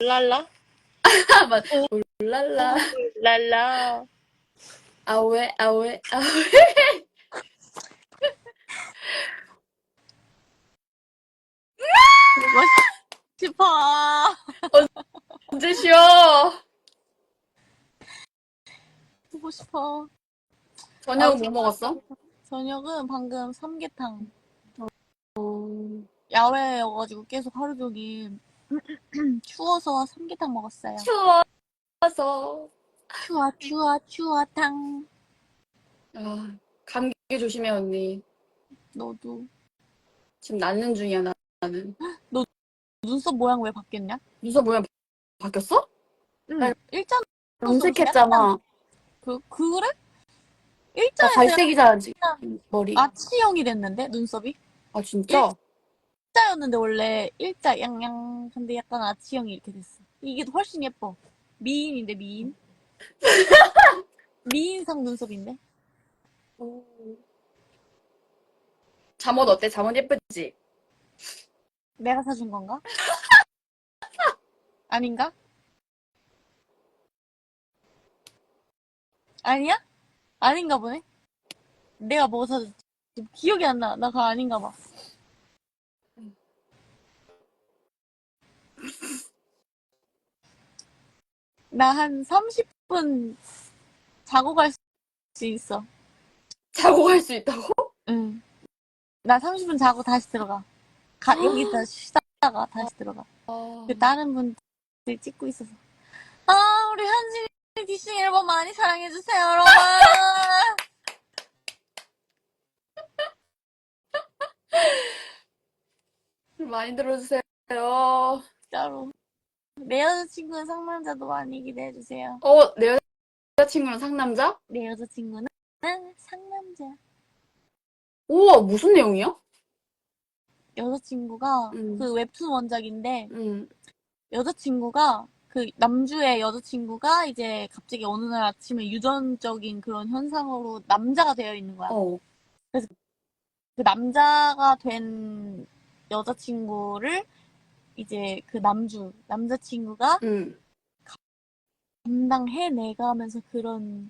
랄라? 아, 맞. 울랄라. 랄라. 아왜 아왜 아왜. 보고 싶어. 언제 쉬어? 보고 싶어. 저녁 아, 뭐 먹었어? 저녁은 방금 삼계탕. 어, 야외여가지고 계속 하루 종일 추워서 삼계탕 먹었어요. 추워서. 추워, 추워, 추워탕. 아, 감기 조심해 언니. 너도. 지금 낫는 중이야 나- 나는. 눈썹 모양 왜 바뀌었냐? 눈썹 모양 바뀌었어? 응. 나 일자 염색했잖아. 그 그래? 나 일자에서 갈색이잖아 지금 머리. 아, 아치형이 됐는데 눈썹이 진짜? 일자였는데 원래 일자 양양 근데 약간 아치형이 이렇게 됐어. 이게 더 훨씬 예뻐. 미인인데 미인. 미인상 눈썹인데. 오. 잠옷 어때? 잠옷 예쁘지? 내가 사준 건가? 아닌가? 아니야? 아닌가 보네. 내가 뭐 사줬지? 기억이 안 나. 나 그거 아닌가 봐. 나 한 30분 자고 갈 수 있어. 자고 갈 수 있다고? 응. 나 30분 자고 다시 들어가. 가, 여기다 쉬다가 다시 들어가. 아, 그 다른 분들 찍고 있어서. 아, 우리 현진이 디싱 앨범 많이 사랑해주세요, 여러분! 많이 들어주세요. 진짜로. 내 여자친구는 상남자도 많이 기대해주세요. 어, 내 여자친구는 상남자? 내 여자친구는 상남자. 우와, 무슨 내용이야? 여자친구가 음. 그 웹툰 원작인데, 응. 여자친구가 그 남주의 여자친구가 이제 갑자기 어느 날 아침에 유전적인 그런 현상으로 남자가 되어 있는 거야. 어. 그 남자가 된 여자친구를 이제 그 남주, 남자친구가 응. 감당해내가면서 그런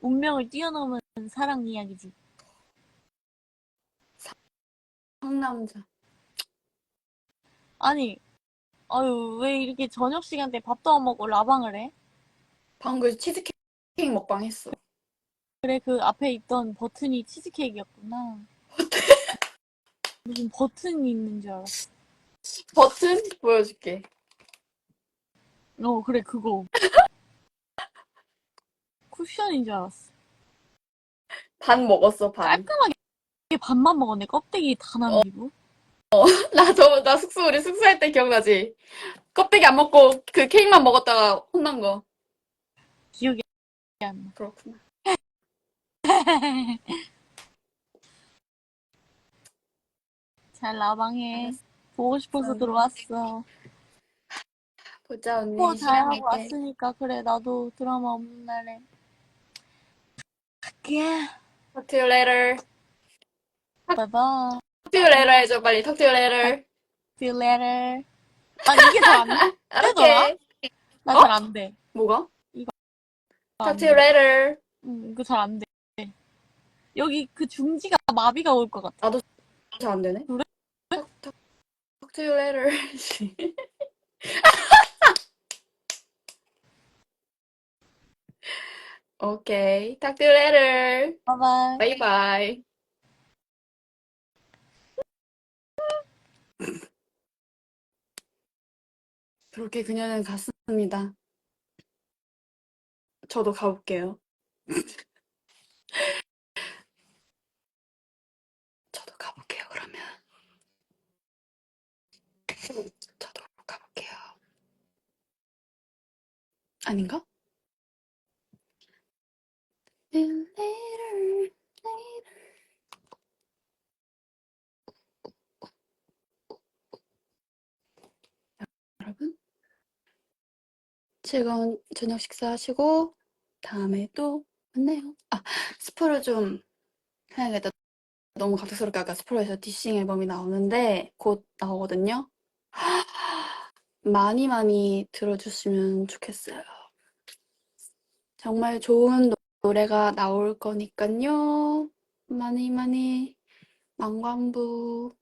운명을 뛰어넘은 사랑 이야기지. 상남자. 아니, 아유, 왜 이렇게 저녁 시간 때 밥도 안 먹고 라방을 해? 방금 치즈케이크 먹방 했어. 그래, 그 앞에 있던 버튼이 치즈케이크였구나. 무슨 버튼이 있는 줄 알았어. 버튼 보여줄게. 어, 그래, 그거. 쿠션인 줄 알았어. 반 먹었어, 반. 깔끔하게 밥만 먹었네. 껍데기 다 남기고. 나 저, 나 숙소, 우리 숙소 할 때 기억나지? 껍데기 안 먹고 그 케이크만 먹었다가 혼난 거. 기억이 안 나. 그렇구나. 잘 라방해. 알았어. 보고 싶어서 응. 들어왔어. 보자, 언니. 뭐 잘하고. 왔으니까 그래 나도 드라마 없는 날에 갈게. Talk to you later. 바이바이. Talk to you later 해줘, 빨리. Talk to you later. See you later. 아 이게 잘안 돼? 되더라? 알았게. 나 어? 잘안 돼. 뭐가? 안 Talk to you 돼. later. 응, 이거 잘 안 돼. 여기 그 중지가 마비가 올 것 같아. 잘 안 되네. 그래? Talk, talk, talk to you later. 오케이. Talk to you later. 바이바이. 바이바이. 그렇게 그녀는 갔습니다. 저도 가볼게요. 저도 가볼게요, 그러면. 저도 가볼게요. 아닌가? 여러분, 즐거운 저녁 식사하시고 다음에 또 만나요. 아, 스포를 좀 해야겠다. 너무 갑작스럽게 아까 스포에서 디싱 앨범이 나오는데 곧 나오거든요. 많이 많이 들어주시면 좋겠어요. 정말 좋은 노- 노래가 나올 거니까요. 많이 많이 망관부